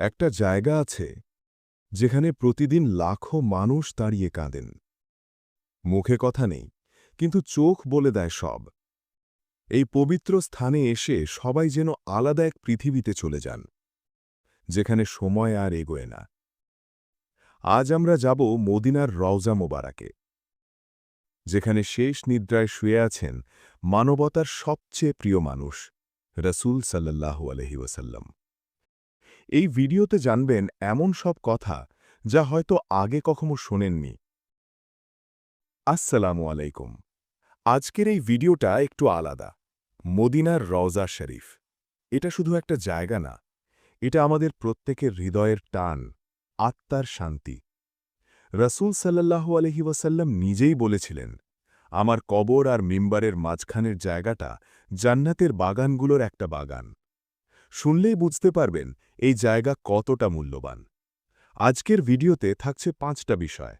একটা জায়গা আছে, যেখানে প্রতিদিন লাখো মানুষ দাঁড়িয়ে কাঁদেন। মুখে কথা নেই, কিন্তু চোখ বলে দেয় সব। এই পবিত্র স্থানে এসে সবাই যেন আলাদা এক পৃথিবীতে চলে যান, যেখানে সময় আর এগোয় না। আজ আমরা যাব মদিনার রওজা মোবারাকে, যেখানে শেষ নিদ্রায় শুয়ে আছেন মানবতার সবচেয়ে প্রিয় মানুষ, রসুল সাল্লাল্লাহু আলহি ওসাল্লাম এই ভিডিওতে জানবেন এমন সব কথা যা হয়তো আগে কখনো শোনেননি। আসসালামু আলাইকুম। আজকের এই ভিডিওটা একটু আলাদা। মদিনার রওজা শরীফ। এটা শুধু একটা জায়গা না, এটা আমাদের প্রত্যেকের হৃদয়ের টান, আত্মার শান্তি। রসুল সাল্লাল্লাহু আলহি ওয়াসাল্লাম নিজেই বলেছিলেন, আমার কবর আর মিম্বারের মাঝখানের জায়গাটা জান্নাতের বাগানগুলোর একটা বাগান। শুনলেই বুঝতে পারবেন এই জায়গা কতটা মূল্যবান। আজকের ভিডিওতে থাকছে পাঁচটা বিষয়।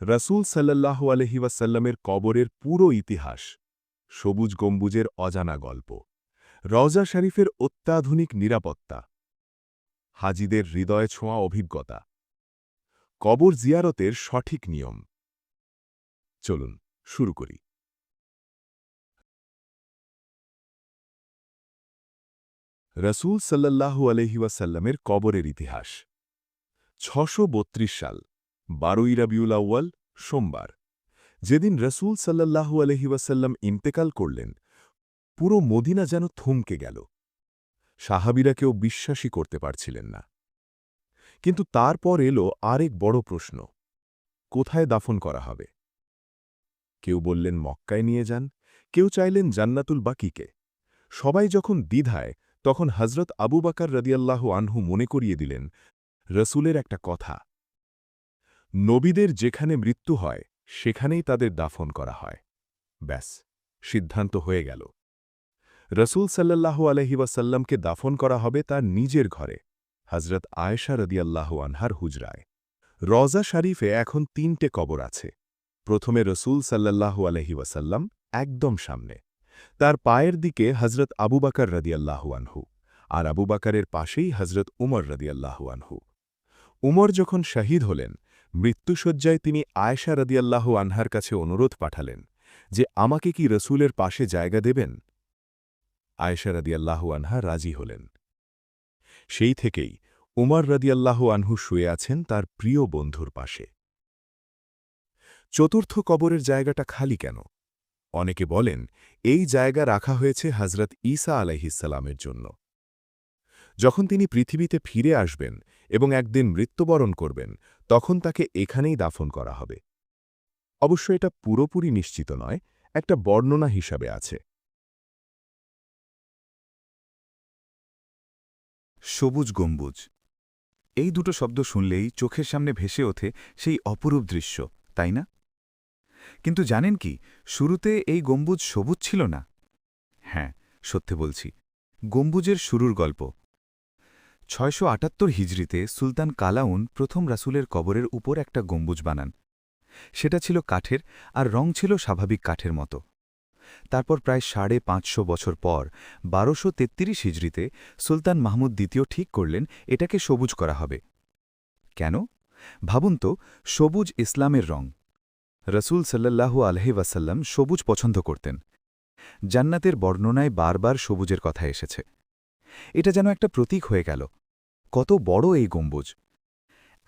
রসুল সাল্লাল্লাহু আলহি ওয়াসাল্লামের কবরের পুরো ইতিহাস, সবুজ গম্বুজের অজানা গল্প, রওজা শরীফের অত্যাধুনিক নিরাপত্তা, হাজিদের হৃদয়ে ছোঁয়া অভিজ্ঞতা, কবর জিয়ারতের সঠিক নিয়ম। চলুন শুরু করি। রসুল সাল্লাল্লাহু আলহিউসাল্লামের কবরের ইতিহাস। ছশো সাল, বারোই রাবিউল আউ্য়াল, সোমবার। যেদিন রসুল সাল্লাল্লাহু আলহিউসাল্লাম ইন্তেকাল করলেন, পুরো মদিনা যেন থমকে গেল। সাহাবিরা কেউ বিশ্বাসই করতে পারছিলেন না। কিন্তু তারপর এলো আরেক বড় প্রশ্ন, কোথায় দাফন করা হবে? কেউ বললেন, মক্কায় নিয়ে যান, কেউ চাইলেন জান্নাতুল বাকিকে। সবাই যখন দ্বিধায় তখন হজরত আবু বাকার রদিয়াল্লাহ আনহু মনে করিয়ে দিলেন, রসুলের একটা কথা। নবীদের যেখানে মৃত্যু হয়, সেখানেই তাদের দাফন করা হয়। ব্যাস, সিদ্ধান্ত হয়ে গেল। রসুল সাল্লাহ আলহি ওয়াসাল্লামকে দাফন করা হবে তার নিজের ঘরে হজরত আয়েশা রদিয়াল্লাহ আনহার হুজরায়। রজা শরীফে এখন তিনটে কবর আছে, প্রথমে রসুল সাল্লাল্লাহু আলহি ওয়াসাল্লাম, একদম সামনে। তার পায়ের দিকে হজরত আবু বাকার রদিয়াল্লাহু আনহু আর আবু বাকারের পাশেই হজরত উমর রদিয়াল্লাহু আনহু। উমর যখন শহীদ হলেন মৃত্যুসজ্জায় তিনি আয়েশা রদিয়াল্লাহু আনহার কাছে অনুরোধ পাঠালেন যে আমাকে কি রসুলের পাশে জায়গা দেবেন? আয়েশা রদিয়াল্লাহু আনহা রাজি হলেন। সেই থেকেই উমর রদিয়াল্লাহু আনহু শুয়ে আছেন তার প্রিয় বন্ধুর পাশে। চতুর্থ কবরের জায়গাটা খালি কেন? অনেকে বলেন, এই জায়গা রাখা হয়েছে হজরত ঈসা আলাইহিসালামের জন্য। যখন তিনি পৃথিবীতে ফিরে আসবেন এবং একদিন মৃত্যুবরণ করবেন, তখন তাকে এখানেই দাফন করা হবে। অবশ্য এটা পুরোপুরি নিশ্চিত নয়, একটা বর্ণনা হিসাবে আছে। সবুজ গম্বুজ। এই দুটো শব্দ শুনলেই চোখের সামনে ভেসে ওঠে সেই অপরূপ দৃশ্য, তাই না? কিন্তু জানেন কি, শুরুতে এই গম্বুজ সবুজ ছিল না। হ্যাঁ সত্যি বলছি, গম্বুজের শুরুর গল্প। ছয়শো আটাত্তর হিজড়িতে সুলতান কালাউন প্রথম রাসুলের কবরের উপর একটা গম্বুজ বানান। সেটা ছিল কাঠের আর রং ছিল স্বাভাবিক কাঠের মতো। তারপর প্রায় সাড়ে পাঁচশো বছর পর, বারোশো তেত্রিশ হিজড়িতে সুলতান মাহমুদ দ্বিতীয় ঠিক করলেন, এটাকে সবুজ করা হবে। কেন? ভাবুন তো, সবুজ ইসলামের রং। রসুল সাল্লাল্লাহু আলহি ওয়াসাল্লাম সবুজ পছন্দ করতেন। জান্নাতের বর্ণনায় বারবার সবুজের কথা এসেছে। এটা যেন একটা প্রতীক হয়ে গেল। কত বড় এই গম্বুজ।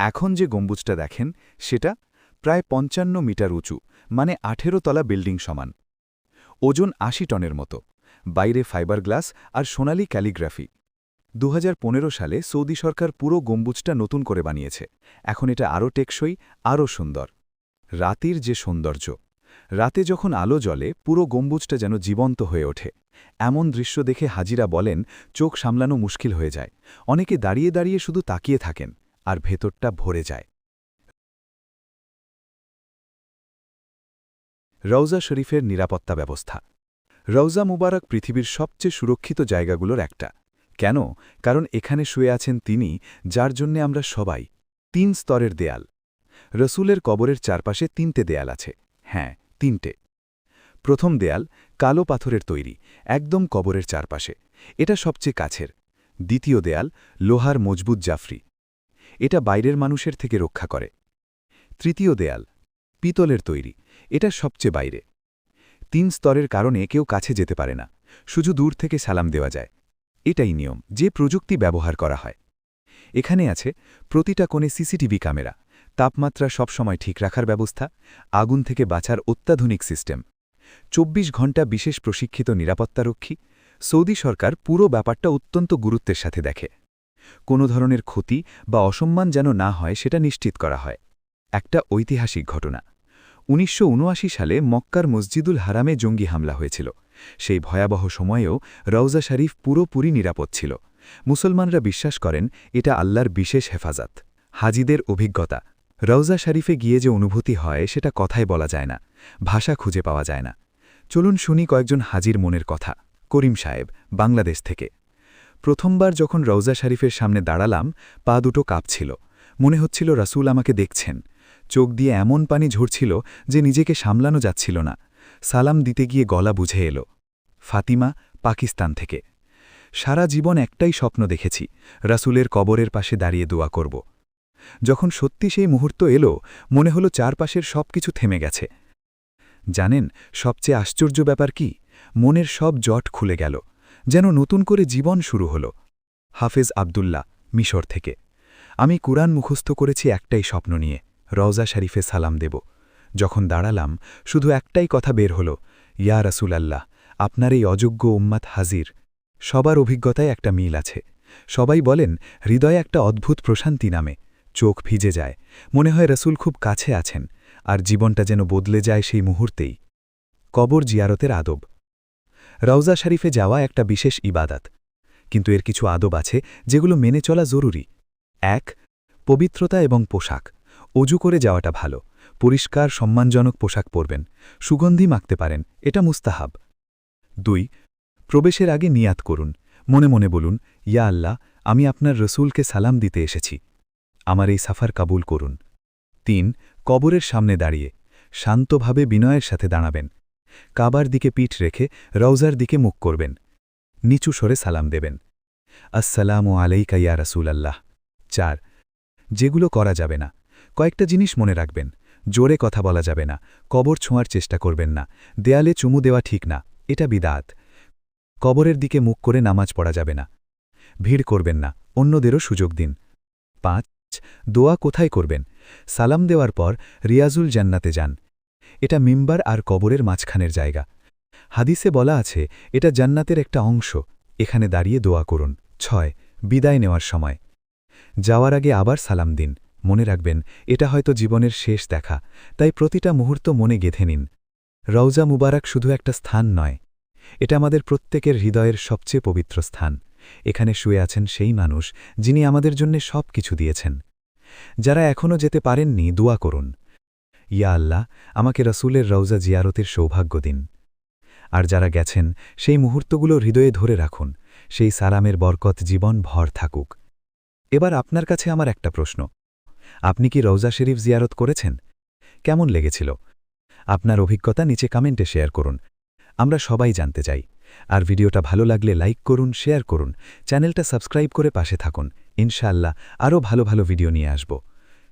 এখন যে গম্বুজটা দেখেন, সেটা প্রায় পঞ্চান্ন মিটার উঁচু মানে আঠেরো তলা বিল্ডিং সমান। ওজন আশি টনের মতো। বাইরে ফাইবার গ্লাস আর সোনালি ক্যালিগ্রাফি। দু হাজার পনেরো সালে সৌদি সরকার পুরো গম্বুজটা নতুন করে বানিয়েছে। এখন এটা আরও টেকসই, আরও সুন্দর। রাতের যে সৌন্দর্য, রাতে যখন আলো জ্বলে, পুরো গম্বুজটা যেন জীবন্ত হয়ে ওঠে। এমন দৃশ্য দেখে হাজিরা বলেন, চোখ সামলানো মুশকিল হয়ে যায়। অনেকে দাঁড়িয়ে দাঁড়িয়ে শুধু তাকিয়ে থাকেন, আর ভেতরটা ভরে যায়। রওজা শরীফের নিরাপত্তা ব্যবস্থা। রওজা মুবারক পৃথিবীর সবচেয়ে সুরক্ষিত জায়গাগুলোর একটা। কেন? কারণ এখানে শুয়ে আছেন তিনি, যার জন্যে আমরা সবাই। তিন স্তরের দেয়াল। রসুলের কবরের চারপাশে তিনটে দেয়াল আছে। হ্যাঁ তিনটে। প্রথম দেয়াল কালো পাথরের তৈরি, একদম কবরের চারপাশে। এটা সবচেয়ে কাছের। দ্বিতীয় দেয়াল লোহার মজবুত জাফরি। এটা বাইরের মানুষের থেকে রক্ষা করে। তৃতীয় দেয়াল পিতলের তৈরি, এটা সবচেয়ে বাইরে। তিন স্তরের কারণে কেউ কাছে যেতে পারে না, শুধু দূর থেকে সালাম দেওয়া যায়। এটাই নিয়ম, যে প্রযুক্তি ব্যবহার করা হয়। এখানে আছে প্রতিটা কোণে সিসিটিভি ক্যামেরা। তাপমাত্রা সবসময় ঠিক রাখার ব্যবস্থা, আগুন থেকে বাঁচার অত্যাধুনিক সিস্টেম। চব্বিশ ঘণ্টা বিশেষ প্রশিক্ষিত নিরাপত্তারক্ষী, সৌদি সরকার পুরো ব্যাপারটা অত্যন্ত গুরুত্বের সাথে দেখে। কোনো ধরনের ক্ষতি বা অসম্মান যেন না হয়, সেটা নিশ্চিত করা হয়। একটা ঐতিহাসিক ঘটনা। উনিশশো উনআশি সালে মক্কার মসজিদুল হারামে জঙ্গি হামলা হয়েছিল। সেই ভয়াবহ সময়েও রওজা শরীফ পুরোপুরি নিরাপদ ছিল। মুসলমানরা বিশ্বাস করেন, এটা আল্লাহর বিশেষ হেফাজত। হাজিদের অভিজ্ঞতা। রওজা শরীফে গিয়ে যে অনুভূতি হয়, সেটা কথায় বলা যায় না, ভাষা খুঁজে পাওয়া যায় না। চলুন শুনি কয়েকজন হাজির মনের কথা। করিম সাহেব, বাংলাদেশ থেকে। প্রথমবার যখন রওজা শরীফের সামনে দাঁড়ালাম, পা দুটো কাঁপছিল। মনে হচ্ছিল রাসূল আমাকে দেখছেন। চোখ দিয়ে এমন পানি ঝরছিল যে নিজেকে সামলানো যাচ্ছিল না। সালাম দিতে গিয়ে গলা বুঝে এলো। ফাতিমা, পাকিস্তান থেকে। সারা জীবন একটাই স্বপ্ন দেখেছি, রাসূলের কবরের পাশে দাঁড়িয়ে দোয়া করব। যখন সত্যি সেই মুহূর্ত এলো, মনে হলো চারপাশের সব কিছু থেমে গেছে। জানেন, সবচেয়ে আশ্চর্য ব্যাপার কি? মনের সব জট খুলে গেল, যেন নতুন করে জীবন শুরু হল। হাফেজ আবদুল্লাহ, মিশর থেকে। আমি কুরআন মুখস্থ করেছি একটাই স্বপ্ন নিয়ে, রওজা শরীফে সালাম দেব। যখন দাঁড়ালাম, শুধু একটাই কথা বের হল, ইয়া রাসূলাল্লাহ, আপনার এই অযোগ্য উম্মাত হাজির। সবার অভিজ্ঞতায় একটা মিল আছে। সবাই বলেন, হৃদয়ে একটা অদ্ভুত প্রশান্তি নামে। চোখ ভিজে যায়। মনে হয় রসুল খুব কাছে আছেন, আর জীবনটা যেন বদলে যায় সেই মুহূর্তেই। কবর জিয়ারতের আদব। রওজা শরীফে যাওয়া একটা বিশেষ ইবাদাত। কিন্তু এর কিছু আদব আছে যেগুলো মেনে চলা জরুরি। এক, পবিত্রতা এবং পোশাক। অজু করে যাওয়াটা ভালো। পরিষ্কার, সম্মানজনক পোশাক পরবেন। সুগন্ধি মাখতে পারেন। এটা মুস্তাহাব। দুই, প্রবেশের আগে নিয়াত করুন। মনে মনে বলুন, ইয়া আল্লাহ, আমি আপনার রসুলকে সালাম দিতে এসেছি। আমার এই সাফার কাবুল করুন। তিন, কবরের সামনে দাঁড়িয়ে শান্তভাবে বিনয়ের সাথে দাঁড়াবেন। কাবার দিকে পিঠ রেখে রওজার দিকে মুখ করবেন। নিচু সরে সালাম দেবেন। আসসালামু আলাইকা ইয়া রাসূল আল্লাহ চার, যেগুলো করা যাবে না। কয়েকটা জিনিস মনে রাখবেন। জোরে কথা বলা যাবে না। কবর ছোঁয়ার চেষ্টা করবেন না। দেয়ালে চুমু দেওয়া ঠিক না। এটা বিদাত। কবরের দিকে মুখ করে নামাজ পড়া যাবে না। ভিড় করবেন না। অন্যদেরও সুযোগ দিন। পাঁচ দোয়া কোথায় করবেন? সালাম দেওয়ার পর রিয়াজুল জান্নাতে যান। এটা মিম্বার আর কবরের মাঝখানের জায়গা। হাদিসে বলা আছে, এটা জান্নাতের একটা অংশ। এখানে দাঁড়িয়ে দোয়া করুন। ছয়, বিদায় নেওয়ার সময়। যাওয়ার আগে আবার সালাম দিন। মনে রাখবেন, এটা হয়তো জীবনের শেষ দেখা। তাই প্রতিটা মুহূর্ত মনে গেঁথে নিন। রওজা মুবারক শুধু একটা স্থান নয়। এটা আমাদের প্রত্যেকের হৃদয়ের সবচেয়ে পবিত্র স্থান। এখানে শুয়ে আছেন সেই মানুষ যিনি আমাদের জন্য সব কিছু দিয়েছেন। যারা এখনও যেতে পারেননি, দোয়া করুন। ইয়া আল্লাহ, আমাকে রসুলের রওজা জিয়ারতের সৌভাগ্য দিন। আর যারা গেছেন, সেই মুহূর্তগুলো হৃদয়ে ধরে রাখুন। সেই সালামের বরকত জীবন ভর থাকুক। এবার আপনার কাছে আমার একটা প্রশ্ন। আপনি কি রওজা শরীফ জিয়ারত করেছেন? কেমন লেগেছিল? আপনার অভিজ্ঞতা নিচে কমেন্টে শেয়ার করুন। আমরা সবাই জানতে চাই। আর ভিডিওটা ভালো লাগলে লাইক করুন, শেয়ার করুন। চ্যানেলটা সাবস্ক্রাইব করে পাশে থাকুন। ইনশাআল্লাহ আরও ভালো ভালো ভিডিও নিয়ে আসব।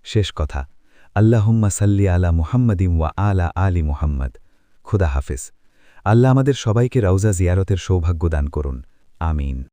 শেষ কথা, আল্লাহম্মা সাল্লি আলা মুহাম্মদিম ওয়া আলা আলী মুহাম্মদ। খুদা হাফিজ। আল্লাহ আমাদের সবাইকে রাউজা জিয়ারতের সৌভাগ্য দান করুন। আমিন।